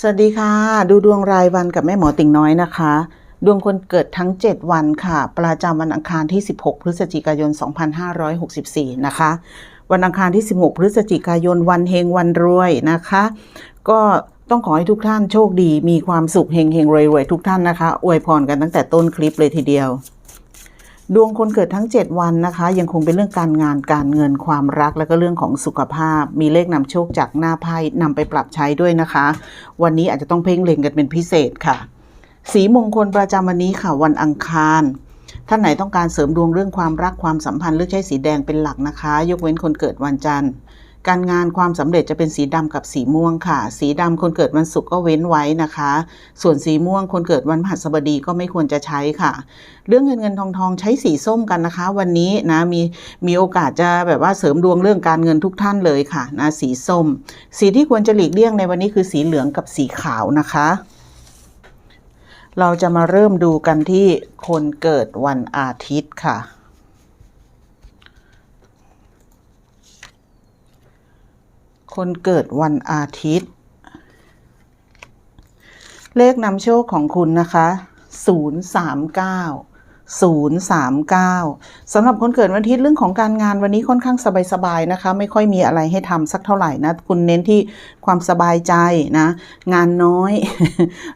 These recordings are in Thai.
สวัสดีค่ะ ดูดวงรายวันกับแม่หมอติ่งน้อยนะคะ ดวงคนเกิดทั้ง 7 วันค่ะ ประจำวันอังคารที่ 16 พฤศจิกายน 2564 นะคะ วันอังคารที่ 16 พฤศจิกายนวันเฮงวันรวยนะคะ ก็ต้องขอให้ทุกท่านโชคดีมีความสุขเฮงเฮงรวยรวยทุกท่านนะคะอวยพรกันตั้งแต่ต้นคลิปเลยทีเดียว ดวงคนเกิดทั้ง 7 วันนะคะ ยังคงเป็นเรื่องการงานการเงินความรักและก็เรื่องของสุขภาพ มีเลขนำโชคจากหน้าไพ่นำไปปรับใช้ด้วยนะคะ วันนี้อาจจะต้องเพ่งเล็งกันเป็นพิเศษค่ะ สีมงคลประจำวันนี้ค่ะ วันอังคารท่านไหนต้องการเสริมดวงเรื่องความรักความสัมพันธ์เลือกใช้สีแดงเป็นหลักนะคะ ยกเว้นคนเกิดวันจันทร์ การงานความสำเร็จจะเป็นสีดำกับสีม่วงค่ะ สีดำคนเกิดวันศุกร์ก็เว้นไว้นะคะ ส่วนสีม่วงคนเกิดวันพฤหัสบดีก็ไม่ควรจะใช้ค่ะ เรื่องเงินเงินทองทองใช้สีส้มกันนะคะ วันนี้นะมีมีโอกาสจะแบบว่าเสริมดวงเรื่องการเงินทุกท่านเลยค่ะนะสีส้ม สีที่ควรจะหลีกเลี่ยงในวันนี้คือสีเหลืองกับสีขาวนะคะเราจะมาเริ่มดูกันที่คนเกิดวันอาทิตย์ค่ะ คนเกิดวันอาทิตย์ เลขนำโชคของคุณนะคะ 039 039สำหรับคนเกิดวันอาทิตย์เรื่องของการงานวันนี้ค่อนข้างสบายๆนะคะ ไม่ค่อยมีอะไรให้ทำสักเท่าไหร่นะ คุณเน้นที่ความสบายใจนะ งานน้อย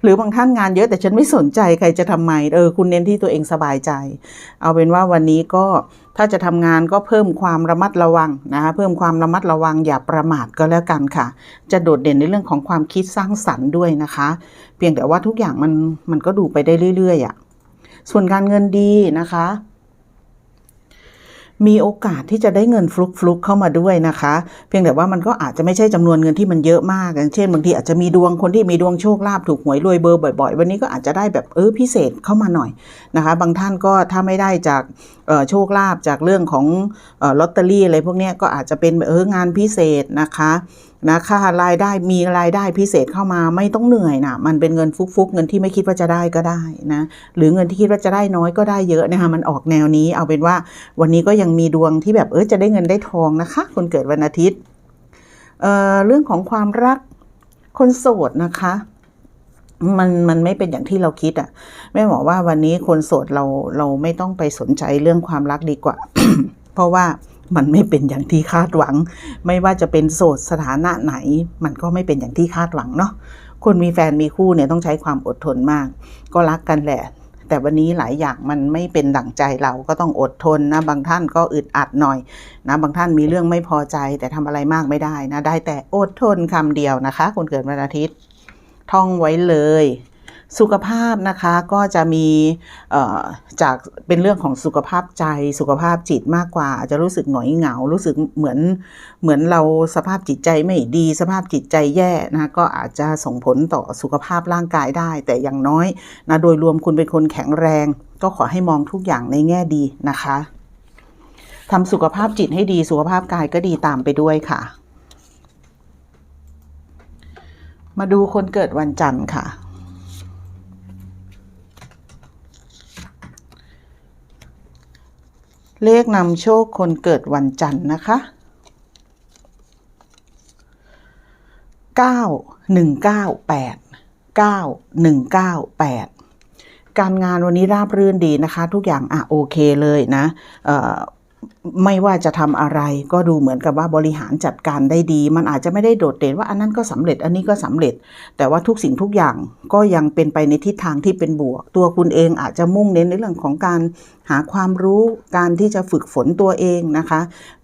หรือบางท่านงานเยอะแต่ฉันไม่สนใจใครจะทำไมเออคุณเน้นที่ตัวเองสบายใจ เอาเป็นว่าวันนี้ก็ถ้าจะทำงานก็เพิ่มความระมัดระวังนะคะเพิ่มความระมัดระวังอย่าประมาทก็แล้วกันค่ะ จะโดดเด่นในเรื่องของความคิดสร้างสรรค์ด้วยนะคะ เพียงแต่ว่าทุกอย่างมันมันก็ดูไปได้เรื่อยๆอะ่ะ ส่วนการเงินดีนะคะ มีโอกาสที่จะได้เงินฟลุกฟลุกเข้ามาด้วยนะคะ เพียงแต่ว่ามันก็อาจจะไม่ใช่จำนวนเงินที่มันเยอะมากอย่างเช่นบางทีอาจจะมีดวงคนที่มีดวงโชคลาภถูกหวยรวยเบอร์บ่อย ๆ วันนี้ก็อาจจะได้แบบเออพิเศษเข้ามาหน่อยนะคะ บางท่านก็ถ้าไม่ได้จากโชคลาภจากเรื่องของออลอตเตอรี่อะไรพวกนี้ก็อาจจะเป็นแบบเอองานพิเศษนะคะ นะค่ารายได้มีรายได้พิเศษเข้ามาไม่ต้องเหนื่อยนะมันเป็นเงินฟุกๆ เงินที่ไม่คิดว่าจะได้ก็ได้นะหรือเงินที่คิดว่าจะได้น้อยก็ได้เยอะนะคะมันออกแนวนี้เอาเป็นว่าวันนี้ก็ยังมีดวงที่แบบเออจะได้เงินได้ทองนะคะ คนเกิดวันอาทิตย์เอ่อเรื่องของความรักคนโสดนะคะมันมันไม่เป็นอย่างที่เราคิดอะ่ะแม่บอกว่าวันนี้คนโสดเราเราไม่ต้องไปสนใจเรื่องความรักดีกว่า เพราะว่า มันไม่เป็นอย่างที่คาดหวัง ไม่ว่าจะเป็นโสดสถานะไหน มันก็ไม่เป็นอย่างที่คาดหวังเนาะคนมีแฟนมีคู่เนี่ยต้องใช้ความอดทนมาก ก็รักกันแหละ แต่วันนี้หลายอย่างมันไม่เป็นดั่งใจเราก็ต้องอดทนนะบางท่านก็อึดอัดหน่อยนะบางท่านมีเรื่องไม่พอใจแต่ทำอะไรมากไม่ได้นะได้แต่อดทนคำเดียวนะคะ คนเกิดวันอาทิตย์ ท่องไว้เลย สุขภาพนะคะก็จะมีจากเป็นเรื่องของสุขภาพใจ สุขภาพจิตมากกว่าอาจจะรู้สึกหงอยเหงา รู้สึกเหมือนเหมือนเราสภาพจิตใจไม่ดี สภาพจิตใจแย่นะก็อาจจะส่งผลต่อสุขภาพร่างกายได้ แต่อย่างน้อยนะโดยรวมคุณเป็นคนแข็งแรง ก็ขอให้มองทุกอย่างในแง่ดีนะคะทำสุขภาพจิตให้ดีสุขภาพกายก็ดีตามไปด้วยค่ะ มาดูคนเกิดวันจันทร์ค่ะ เลขนำโชคคนเกิดวันจันทร์นะคะ 9 198 9 198 การงานวันนี้ราบรื่นดีนะคะ ทุกอย่างอะโอเคเลยนะ ไม่ว่าจะทำอะไรก็ดูเหมือนกับว่าบริหารจัดการได้ดี มันอาจจะไม่ได้โดดเด่นว่าอันนั้นก็สำเร็จอันนี้ก็สำเร็จ แต่ว่าทุกสิ่งทุกอย่างก็ยังเป็นไปในทิศทางที่เป็นบวก ตัวคุณเองอาจจะมุ่งเน้นในเรื่องของการหาความรู้การที่จะฝึกฝนตัวเองนะคะ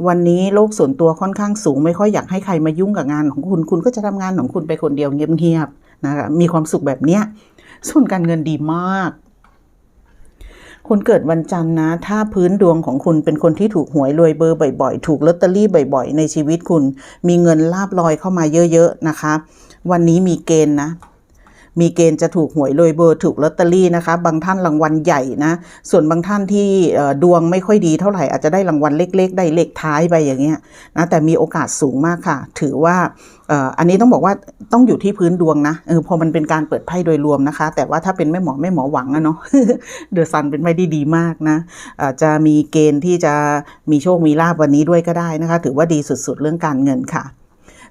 วันนี้โลกส่วนตัวค่อนข้างสูง ไม่ค่อยอยากให้ใครมายุ่งกับงานของคุณ คุณก็จะทำงานของคุณไปคนเดียวเงียบๆนะคะมีความสุขแบบเนี้ยส่วนการเงินดีมาก คนเกิดวันจันทร์นะ ถ้าพื้นดวงของคุณเป็นคนที่ถูกหวยรวยเบอร์บ่อยๆ ถูกลอตเตอรี่บ่อยๆ ในชีวิตคุณ มีเงินลาบลอยเข้ามาเยอะๆนะคะ วันนี้มีเกณฑ์นะ มีเกณฑ์จะถูกหวยรวยเบอร์ถูกลอตเตอรี่นะคะ บางท่านรางวัลใหญ่นะ ส่วนบางท่านที่ดวงไม่ค่อยดีเท่าไหร่อาจจะได้รางวัลเล็ก ๆ ได้เลขท้ายไปอย่างเงี้ยนะแต่มีโอกาสสูงมากค่ะ ถือว่าอันนี้ต้องบอกว่าต้องอยู่ที่พื้นดวงนะเออพอมันเป็นการเปิดไพ่โดยรวมนะคะ แต่ว่าถ้าเป็นแม่หมอแม่หมอหวังอะเนาะเดอะซันเป็นไพ่ที่ดีมากนะอาจจะมีเกณฑ์ที่จะมีโชคมีลาบวันนี้ด้วยก็ได้นะคะ ถือว่าดีสุดๆเรื่องการเงินค่ะ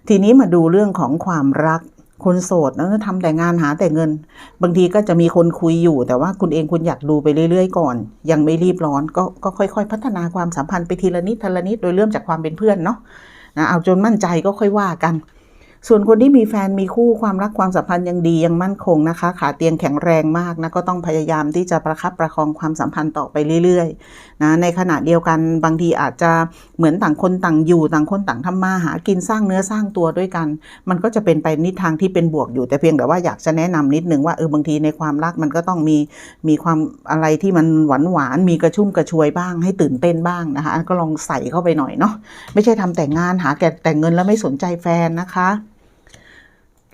ทีนี้มาดูเรื่องของความรัก คนโสดนะทำแต่งานหาแต่เงิน บางทีก็จะมีคนคุยอยู่ แต่ว่าคุณเองคุณอยากดูไปเรื่อยๆ ก่อน ยังไม่รีบร้อนก็ก็ค่อย ๆ พัฒนาความสัมพันธ์ไปทีละนิดทีละนิดโดยเริ่มจากความเป็นเพื่อนเนาะนะเอาจนมั่นใจก็ค่อยว่ากัน ส่วนคนที่มีแฟนมีคู่ความรักความสัมพันธ์ยังดียังมั่นคงนะคะ ขาเตียงแข็งแรงมากนะก็ต้องพยายามที่จะประคับประคองความสัมพันธ์ต่อไปเรื่อยๆนะในขณะเดียวกันบางทีอาจจะเหมือนต่างคนต่างอยู่ ต่างคนต่างทำมาหากินสร้างเนื้อสร้างตัวด้วยกัน มันก็จะเป็นไปนิทางที่เป็นบวกอยู่แต่เพียงแต่ว่าอยากจะแนะนำนิดนึงว่าเออบางทีในความรักมันก็ต้องมีมีความอะไรที่มันหวานหวานมีกระชุ่มกระชวยบ้าง ให้ตื่นเต้นบ้างนะคะ ก็ลองใส่เข้าไปหน่อยเนาะไม่ใช่ทำแต่งานหาแก่แต่งเงินแล้วไม่สนใจแฟนนะคะ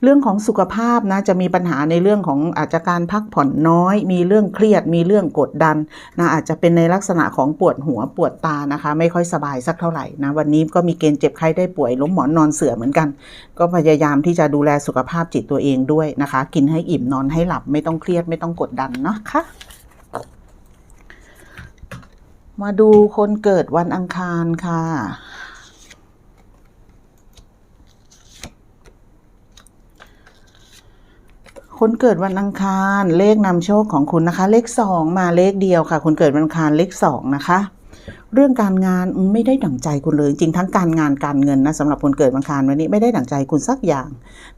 เรื่องของสุขภาพนะจะมีปัญหาในเรื่องของอาจจะการพักผ่อนน้อย มีเรื่องเครียด มีเรื่องกดดันนะอาจจะเป็นในลักษณะของปวดหัวปวดตานะคะ ไม่ค่อยสบายสักเท่าไหร่นะวันนี้ก็มีเกณฑ์เจ็บไข้ได้ป่วยล้มหมอนนอนเสือเหมือนกัน ก็พยายามที่จะดูแลสุขภาพจิตตัวเองด้วยนะคะ กินให้อิ่มนอนให้หลับไม่ต้องเครียดไม่ต้องกดดันเนาะค่ะมาดูคนเกิดวันอังคารค่ะ คนเกิดวันอังคารเลขนำโชคของคุณนะคะ เลขสองมาเลขเดียวค่ะ คนเกิดวันอังคารเลขสองนะคะ เรื่องการงานไม่ได้ดั่งใจคุณเลย จริงทั้งการงานการเงินนะสำหรับคนเกิดวันอังคารวันนี้ไม่ได้ดั่งใจคุณสักอย่าง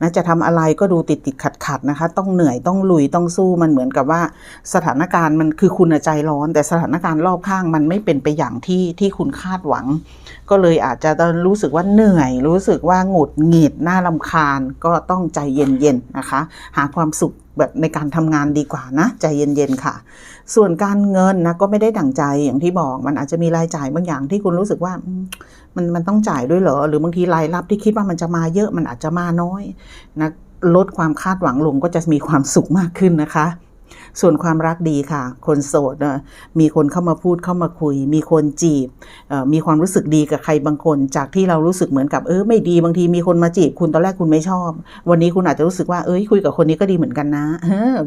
นะจะทำอะไรก็ดูติดติดขัดขัดนะคะ ต้องเหนื่อยต้องลุยต้องสู้มันเหมือนกับว่า สถานการณ์มันคือคุณใจร้อน แต่สถานการณ์รอบข้างมันไม่เป็นไปอย่างที่ที่คุณคาดหวัง ก็เลยอาจจะรู้สึกว่าเหนื่อย รู้สึกว่าหงุดหงิดน่ารำคาญก็ต้องใจเย็นๆนะคะ หาความสุข แบบในการทำงานดีกว่านะ ใจเย็นๆค่ะ ส่วนการเงินนะก็ไม่ได้ดั่งใจอย่างที่บอก มันอาจจะมีรายจ่ายบางอย่างที่คุณรู้สึกว่ามันมันต้องจ่ายด้วยเหรอ หรือบางทีรายรับที่คิดว่ามันจะมาเยอะมันอาจจะมาน้อยนะลดความคาดหวังลงก็จะมีความสุขมากขึ้นนะคะ ส่วนความรักดีค่ะ คนโสดมีคนเข้ามาพูดเข้ามาคุย มีคนจีบมีความรู้สึกดีกับใครบางคน จากที่เรารู้สึกเหมือนกับเออไม่ดีบางทีมีคนมาจีบคุณตอนแรกคุณไม่ชอบ วันนี้คุณอาจจะรู้สึกว่าเอ้ยคุยกับคนนี้ก็ดีเหมือนกันนะ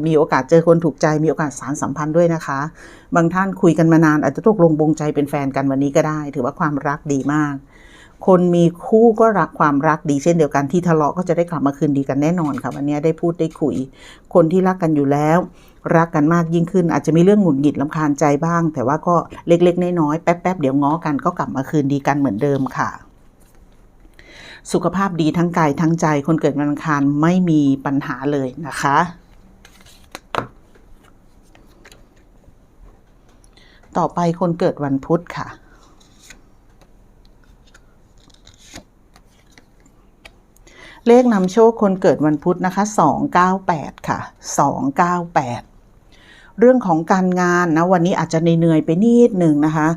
มีโอกาสเจอคนถูกใจมีโอกาสสารสัมพันธ์ด้วยนะคะ บางท่านคุยกันมานานอาจจะตกลงบงใจเป็นแฟนกันวันนี้ก็ได้ ถือว่าความรักดีมากคนมีคู่ก็รักความรักดีเช่นเดียวกันที่ทะเลาะก็จะได้กลับมาคืนดีกันแน่นอนค่ะวันนี้ได้พูดได้คุย คนที่รักกันอยู่แล้ว รักกันมากยิ่งขึ้น อาจจะมีเรื่องหงุดหงิดลำคาญใจบ้าง แต่ว่าก็เล็กๆน้อยๆแป๊บๆเดี๋ยวง้อกันก็กลับมาคืนดีกันเหมือนเดิมค่ะสุขภาพดีทั้งกายทั้งใจคนเกิดวันอังคารไม่มีปัญหาเลยนะคะ ต่อไปคนเกิดวันพุธค่ะ เลขนำโชคคนเกิดวันพุธนะคะ 298 ค่ะ 298 เรื่องของการงานนะวันนี้อาจจะเหนื่อยไปนิดหนึ่งนะคะ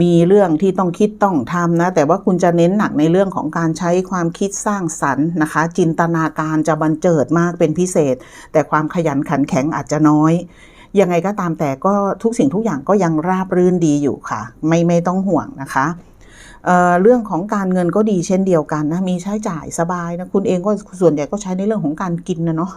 มีเรื่องที่ต้องคิดต้องทำนะแต่ว่าคุณจะเน้นหนักในเรื่องของการใช้ความคิดสร้างสรรค์นะคะ จินตนาการจะบันเจิดมากเป็นพิเศษ แต่ความขยันขันแข็งอาจจะน้อยยังไงก็ตามแต่ก็ทุกสิ่งทุกอย่างก็ยังราบรื่นดีอยู่ค่ะ ไม่ไม่ต้องห่วงนะคะ เเรื่องของการเงินก็ดีเช่นเดียวกันนะมีใช้จ่ายสบายนะคุณเองก็ส่วนใหญ่ก็ใช้ในเรื่องของการกินนะเนาะ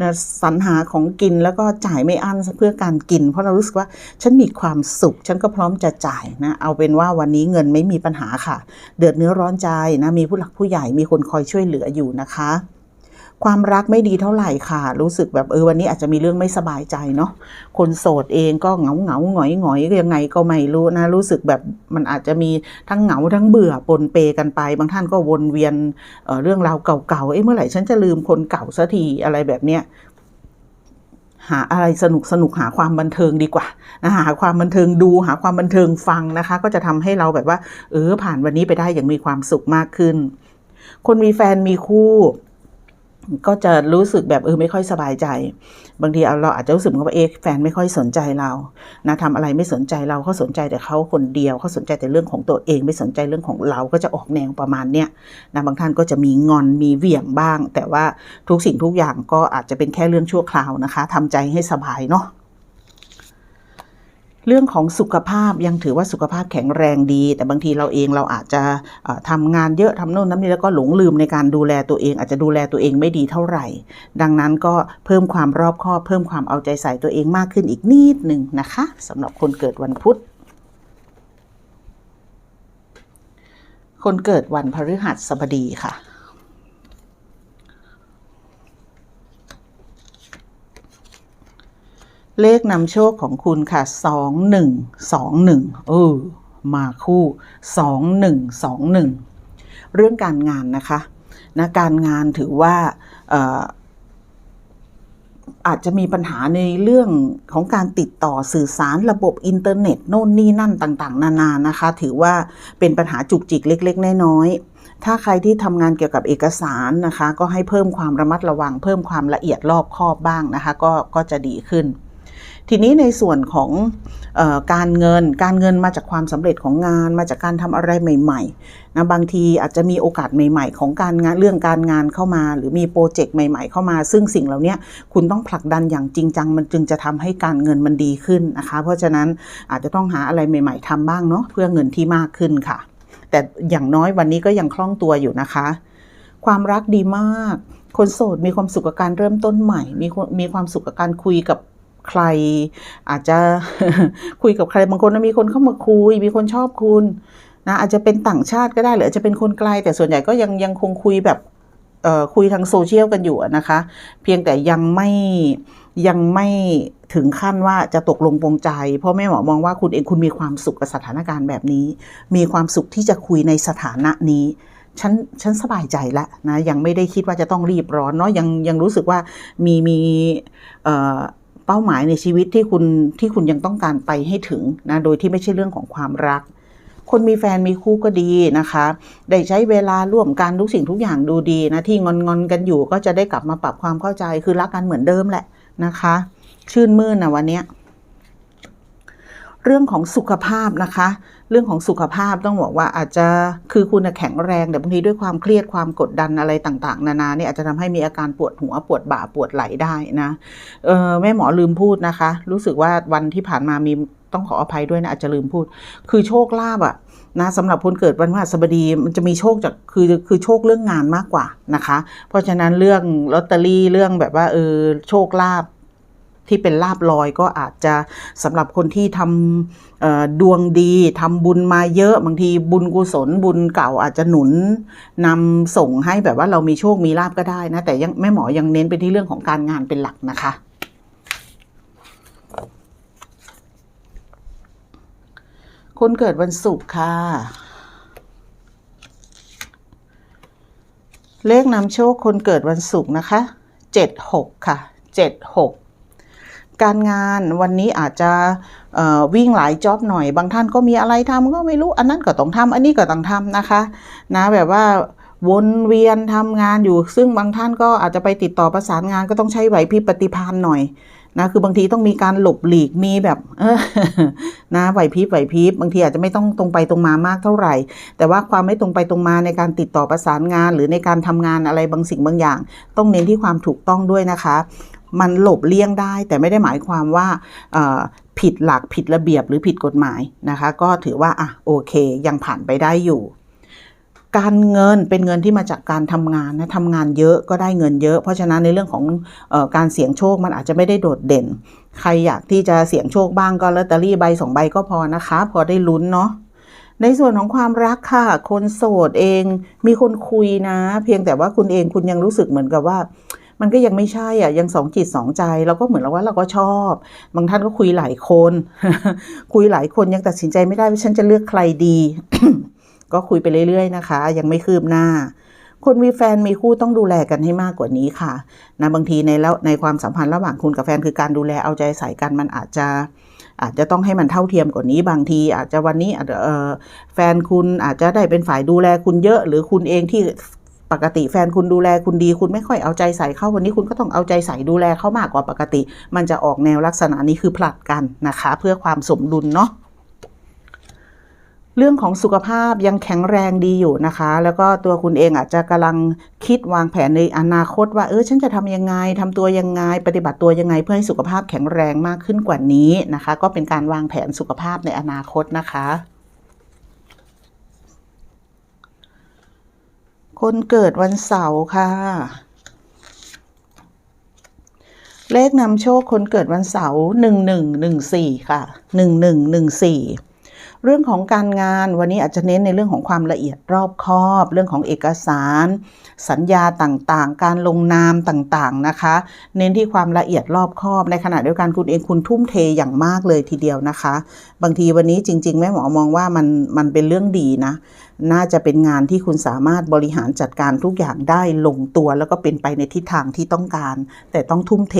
นะสรรหาของกินแล้วก็จ่ายไม่อั้นเพื่อการกิน เพราะเรารู้สึกว่าฉันมีความสุข ฉันก็พร้อมจะจ่ายนะเอาเป็นว่าวันนี้เงินไม่มีปัญหาค่ะ เดือดเนื้อร้อนใจนะมีผู้หลักผู้ใหญ่มีคนคอยช่วยเหลืออยู่นะคะ ความรักไม่ดีเท่าไหร่ค่ะ รู้สึกแบบเออวันนี้อาจจะมีเรื่องไม่สบายใจเนาะคนโสดเองก็เหงาเหงาหงอยหงอยยังไงก็ไม่รู้นะรู้สึกแบบมันอาจจะมีทั้งเหงาทั้งเบื่อปนเปกันไป บางท่านก็วนเวียนเออเรื่องราวเก่าๆเอ้เมื่อไหร่ฉันจะลืมคนเก่าสักทีอะไรแบบเนี้ยหาอะไรสนุกสนุกหาความบันเทิงดีกว่านะหาความบันเทิงดูหาความบันเทิงฟังนะคะ ก็จะทำให้เราแบบว่า เออผ่านวันนี้ไปได้อย่างมีความสุขมากขึ้น คนมีแฟนมีคู่ ก็จะรู้สึกแบบเออไม่ค่อยสบายใจ บางทีเราอาจจะรู้สึกว่าเอะแฟนไม่ค่อยสนใจเรานะทำอะไรไม่สนใจเราเขาสนใจแต่เขาคนเดียวเขาสนใจแต่เรื่องของตัวเองไม่สนใจเรื่องของเราก็จะออกแนวประมาณเนี้ยนะบางท่านก็จะมีงอนมีเหวี่ยงบ้าง แต่ว่าทุกสิ่งทุกอย่างก็อาจจะเป็นแค่เรื่องชั่วคราวนะคะทำใจให้สบายเนาะ เรื่องของสุขภาพยังถือว่าสุขภาพแข็งแรงดี แต่บางทีเราเองเราอาจจะเอ่อทำงานเยอะทำโน่นทำนี่แล้วก็หลงลืมในการดูแลตัวเอง อาจจะดูแลตัวเองไม่ดีเท่าไหร่ ดังนั้นก็เพิ่มความรอบคอบ เพิ่มความเอาใจใส่ตัวเองมากขึ้นอีกนิดหนึ่งนะคะสำหรับคนเกิดวันพุธคนเกิดวันพฤหัสบดีค่ะ เลขนำโชคของคุณค่ะสองหนึ่งสองหนึ่งเออ มาคู่สองหนึ่งสองหนึ่งเรื่องการงานนะคะนะการงานถือว่าเอ่ออาจจะมีปัญหาในเรื่องของการติดต่อสื่อสารระบบอินเทอร์เน็ตโน่นนี่นั่นต่างๆ นานานะคะ ถือว่าเป็นปัญหาจุกจิกเล็ก ๆ น้อยๆถ้าใครที่ทำงานเกี่ยวกับเอกสารนะคะ ก็ให้เพิ่มความระมัดระวัง เพิ่มความละเอียดรอบคอบบ้างนะคะ ก็ก็จะดีขึ้น ทีนี้ในส่วนของออการเงิน การเงินมาจากความสำเร็จของงาน มาจากการทำอะไรใหม่ๆนะบางทีอาจจะมีโอกาสใหม่ ๆ ของการงานเรื่องการงานเข้ามา หรือมีโปรเจกต์ใหม่ ๆ เข้ามา ซึ่งสิ่งเหล่านี้คุณต้องผลักดันอย่างจริงจังมันจึงจะทำให้การเงินมันดีขึ้นนะคะ เพราะฉะนั้นอาจจะต้องหาอะไรใหม่ ๆทำบ้างเนาะเพื่อเงินที่มากขึ้นค่ะ แต่อย่างน้อยวันนี้ก็ยังคล่องตัวอยู่นะคะ ความรักดีมากคนโสดมีความสุขกับการเริ่มต้นใหม่ มีมีความสุขกับการคุยกับ ใคร อาจจะคุยกับใครบางคนมีคนเข้ามาคุย มีคนชอบคุณนะอาจจะเป็นต่างชาติก็ได้หรืออาจจะเป็นคนไกล แต่ส่วนใหญ่ก็ยังยังคงคุยแบบคุยทางโซเชียลกันอยู่นะคะ เพียงแต่ยังไม่ยังไม่ถึงขั้นว่าจะตกลงปรงใจ เพราะแม่หมอมองว่าคุณเองคุณมีความสุขกับสถานการณ์แบบนี้ มีความสุขที่จะคุยในสถานะนี้ฉันฉันสบายใจแล้วนะยังไม่ได้คิดว่าจะต้องรีบร้อนเนาะยังยังรู้สึกว่ามีมีเอ่อ เป้าหมายในชีวิตที่คุณที่คุณยังต้องการไปให้ถึงนะโดยที่ไม่ใช่เรื่องของความรัก คนมีแฟนมีคู่ก็ดีนะคะ ได้ใช้เวลาร่วมกันทุกสิ่งทุกอย่างดูดีนะที่งอนงอนกันอยู่ก็จะได้กลับมาปรับความเข้าใจคือรักกันเหมือนเดิมแหละนะคะ ชื่นมื่นนะวันเนี้ย เรื่องของสุขภาพนะคะ เรื่องของสุขภาพต้องบอกว่าอาจจะคือคุณแข็งแรงแต่บางทีด้วยความเครียดความกดดันอะไรต่าง ๆ นานาเนี่ยอาจจะทำให้มีอาการปวดหัวปวดบ่าปวดไหล่ได้นะเออแม่หมอลืมพูดนะคะ รู้สึกว่าวันที่ผ่านมามีต้องขออภัยด้วยนะอาจจะลืมพูด คือโชคลาภอะนะสำหรับคนเกิดวันพฤหัสบดีมันจะมีโชคจากคือคือโชคเรื่องงานมากกว่านะคะ เพราะฉะนั้นเรื่องลอตเตอรี่เรื่องแบบว่าเออโชคลาภ ที่เป็นลาบลอยก็อาจจะสำหรับคนที่ทำดวงดีทำบุญมาเยอะบางทีบุญกุศลบุญเก่าอาจจะหนุนนำส่งให้แบบว่าเรามีโชคมีลาบก็ได้นะ แต่ยังแม่หมอยังเน้นไปที่เรื่องของการงานเป็นหลักนะคะคนเกิดวันศุกร์ค่ะ เลขนำโชคคนเกิดวันศุกร์นะคะเจ็ดหกค่ะเจ็ดห การงานวันนี้อาจจะวิ่งหลายจ็อบหน่อย บางท่านก็มีอะไรทำก็ไม่รู้ อันนั้นก็ต้องทำอันนี้ก็ต้องทำนะคะ นะแบบว่าวนเวียนทำงานอยู่ ซึ่งบางท่านก็อาจจะไปติดต่อประสานงานก็ต้องใช้ไหวพริบปฏิภาณหน่อยนะคือบางทีต้องมีการหลบหลีกมีแบบเออนะไหวพริบไหวพริบบางทีอาจจะไม่ต้องตรงไปตรงมามากเท่าไหร่ แต่ว่าความไม่ตรงไปตรงมาในการติดต่อประสานงาน หรือในการทำงานอะไรบางสิ่งบางอย่าง ต้องเน้นที่ความถูกต้องด้วยนะคะ มันหลบเลี่ยงได้ แต่ไม่ได้หมายความว่าผิดหลักผิดระเบียบหรือผิดกฎหมายนะคะ ก็ถือว่าอะโอเค ยังผ่านไปได้อยู่ การเงินเป็นเงินที่มาจากการทำงานนะทำงานเยอะก็ได้เงินเยอะ เพราะฉะนั้นในเรื่องของออการเสี่ยงโชคมันอาจจะไม่ได้โดดเด่น ใครอยากที่จะเสี่ยงโชคบ้างก็ลอตเตอรี่ใบสองใบก็พอนะคะ พอได้ลุ้นเนาะในส่วนของความรักค่ะ คนโสดเองมีคนคุยนะ เพียงแต่ว่าคุณเองคุณยังรู้สึกเหมือนกับว่า มันก็ยังไม่ใช่อะยังสองจิตสองใจเราก็เหมือนเราว่าเราก็ชอบ บางท่านก็คุยหลายคน คุยหลายคนยังตัดสินใจไม่ได้ว่าฉันจะเลือกใครดี ก็คุยไปเรื่อยๆนะคะ ยังไม่คืบหน้า คนมีแฟนมีคู่ต้องดูแลกันให้มากกว่านี้ค่ะนะบางทีในแล้วในความสัมพันธ์ระหว่างคุณกับแฟนคือการดูแลเอาใจใส่กันมันอาจจะอาจจะต้องให้มันเท่าเทียมกว่านี้บางที อาจจะวันนี้อาจจะแฟนคุณอาจจะได้เป็นฝ่ายดูแลคุณเยอะ หรือคุณเองที่ ปกติแฟนคุณดูแลคุณดี คุณไม่ค่อยเอาใจใส่เข้าวันนี้คุณก็ต้องเอาใจใส่ดูแลเขามากกว่าปกติ มันจะออกแนวลักษณะนี้คือผลัดกันนะคะ เพื่อความสมดุลเนาะเรื่องของสุขภาพยังแข็งแรงดีอยู่นะคะ แล้วก็ตัวคุณเองอาจจะกำลังคิดวางแผนในอนาคต ว่าเออฉันจะทำยังไงทำตัวยังไง ปฏิบัติตัวยังไง เพื่อให้สุขภาพแข็งแรงมากขึ้นกว่านี้นะคะ ก็เป็นการวางแผนสุขภาพในอนาคตนะคะ คนเกิดวันเสาร์ค่ะ เลขนำโชคคนเกิดวันเสาร์หนึ่งหนึ่งหนึ่งสี่ค่ะหนึ่งหนึ่งหนึ่งสี่ เรื่องของการงานวันนี้อาจจะเน้นในเรื่องของความละเอียดรอบคอบ เรื่องของเอกสาร สัญญาต่างๆ การลงนามต่างๆนะคะ เน้นที่ความละเอียดรอบคอบ ในขณะเดียวกันคุณเองคุณทุ่มเทอย่างมากเลยทีเดียวนะคะ บางทีวันนี้จริง ๆ แม่หมอมองว่ามันมันเป็นเรื่องดีนะน่าจะเป็นงานที่คุณสามารถบริหารจัดการทุกอย่างได้ลงตัว แล้วก็เป็นไปในทิศทางที่ต้องการ แต่ต้องทุ่มเท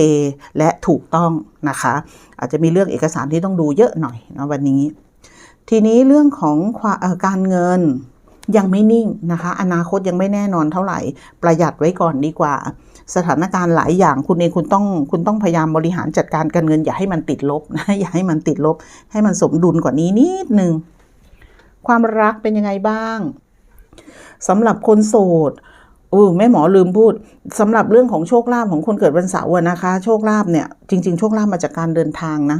และถูกต้องนะคะ อาจจะมีเรื่องเอกสารที่ต้องดูเยอะหน่อยนะวันนี้ ทีนี้เรื่องของความเอ่อการเงินยังไม่นิ่งนะคะ อนาคตยังไม่แน่นอนเท่าไหร่ ประหยัดไว้ก่อนดีกว่า สถานการณ์หลายอย่างคุณเองคุณต้องคุณต้องพยายามบริหารจัดการการเงิน อย่าให้มันติดลบนะอย่าให้มันติดลบ ให้มันสมดุลกว่านี้นิดนึงความรักเป็นยังไงบ้างสำหรับคนโสด โอ้แม่หมอลืมพูดสำหรับเรื่องของโชคลาภของคนเกิดวันเสาร์นะคะ โชคลาภเนี่ยจริง ๆ โชคลาภมาจากการเดินทางนะ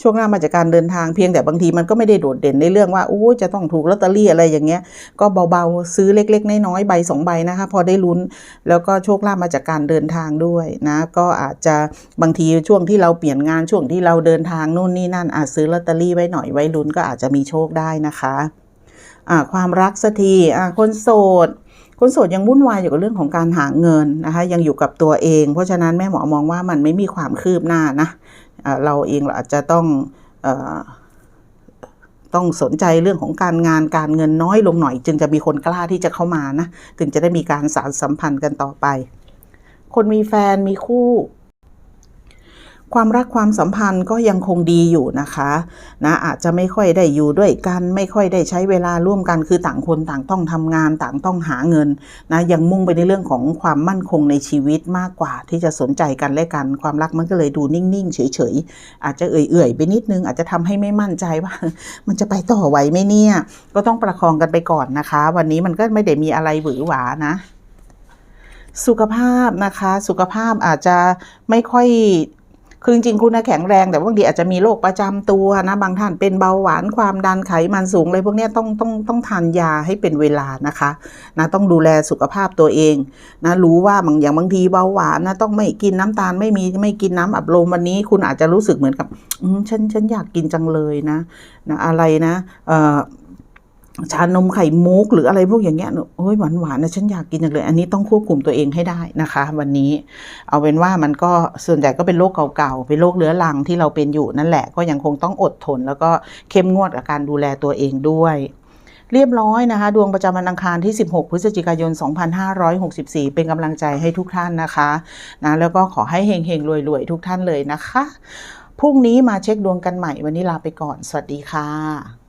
โชคลาภมาจากการเดินทางเพียงแต่บางทีมันก็ไม่ได้โดดเด่นในเรื่องว่าโอ้จะต้องถูกลอตเตอรี่อะไรอย่างเงี้ย ก็เบาๆซื้อเล็ก ๆ น้อยๆใบสองใบนะคะ พอได้ลุ้นแล้วก็โชคลาภมาจากการเดินทางด้วยนะก็อาจจะบางทีช่วงที่เราเปลี่ยนงานช่วงที่เราเดินทางนู่นนี่นั่นอาจซื้อลอตเตอรี่ไว้หน่อยไว้ลุ้นก็อาจจะมีโชคได้นะคะความรักสักทีคนโสด คนโสดยังวุ่นวายอยู่กับเรื่องของการหาเงินนะคะ ยังอยู่กับตัวเอง เพราะฉะนั้นแม่หมอมองว่ามันไม่มีความคืบหน้านะเราเองเราอาจจะต้องต้องสนใจเรื่องของการงานการเงินน้อยลงหน่อย จึงจะมีคนกล้าที่จะเข้ามานะ ถึงจะได้มีการสารสัมพันธ์กันต่อไป คนมีแฟนมีคู่ ความรักความสัมพันธ์ก็ยังคงดีอยู่นะคะนะอาจจะไม่ค่อยได้อยู่ด้วยกัน ไม่ค่อยได้ใช้เวลาร่วมกันคือต่างคนต่างต้องทำงานต่างต้องหาเงินนะยังมุ่งไปในเรื่องของความมั่นคงในชีวิตมากกว่า ที่จะสนใจกันและกัน ความรักมันก็เลยดูนิ่งๆ เฉยๆ อาจจะเอื่อยๆไปนิดนึง อาจจะทำให้ไม่มั่นใจว่า มันจะไปต่อไหวไหมเนี่ย ก็ต้องประคองกันไปก่อนนะคะ วันนี้มันก็ไม่ได้มีอะไรหวือหวานะสุขภาพนะคะ สุขภาพอาจจะไม่ค่อย คือจริงๆคุณนะแข็งแรงแต่บางทีอาจจะมีโรคประจำตัวนะบางท่านเป็นเบาหวานความดันไขมันสูงเลยพวกนี้ต้องต้องต้องทานยาให้เป็นเวลานะคะนะต้องดูแลสุขภาพตัวเองนะรู้ว่าบางอย่างบางทีเบาหวานนะต้องไม่กินน้ำตาลไม่มีไม่กินน้ำอัดลมวันนี้คุณอาจจะรู้สึกเหมือนกับฉันฉันอยากกินจังเลยนะนะอะไรนะเอ่อ ชานมไข่มุกหรืออะไรพวกอย่างเงี้ยโอ้ยหวานหวานๆนะฉันอยากกินจังเลย อันนี้ต้องควบคุมตัวเองให้ได้นะคะ วันนี้เอาเป็นว่ามันก็ส่วนใหญ่ก็เป็นโรคเก่าๆเป็นโรคเรื้อรังที่เราเป็นอยู่นั่นแหละก็ยังคงต้องอดทน แล้วก็เข้มงวดกับการดูแลตัวเองด้วยเรียบร้อยนะคะ ดวงประจำวันอังคารที่ 16 พฤศจิกายน 2564 เป็นกำลังใจให้ทุกท่านนะคะนะแล้วก็ขอให้เฮงๆรวยๆ ทุกท่านเลยนะคะ พรุ่งนี้มาเช็คดวงกันใหม่วันนี้ลาไปก่อน สวัสดีค่ะ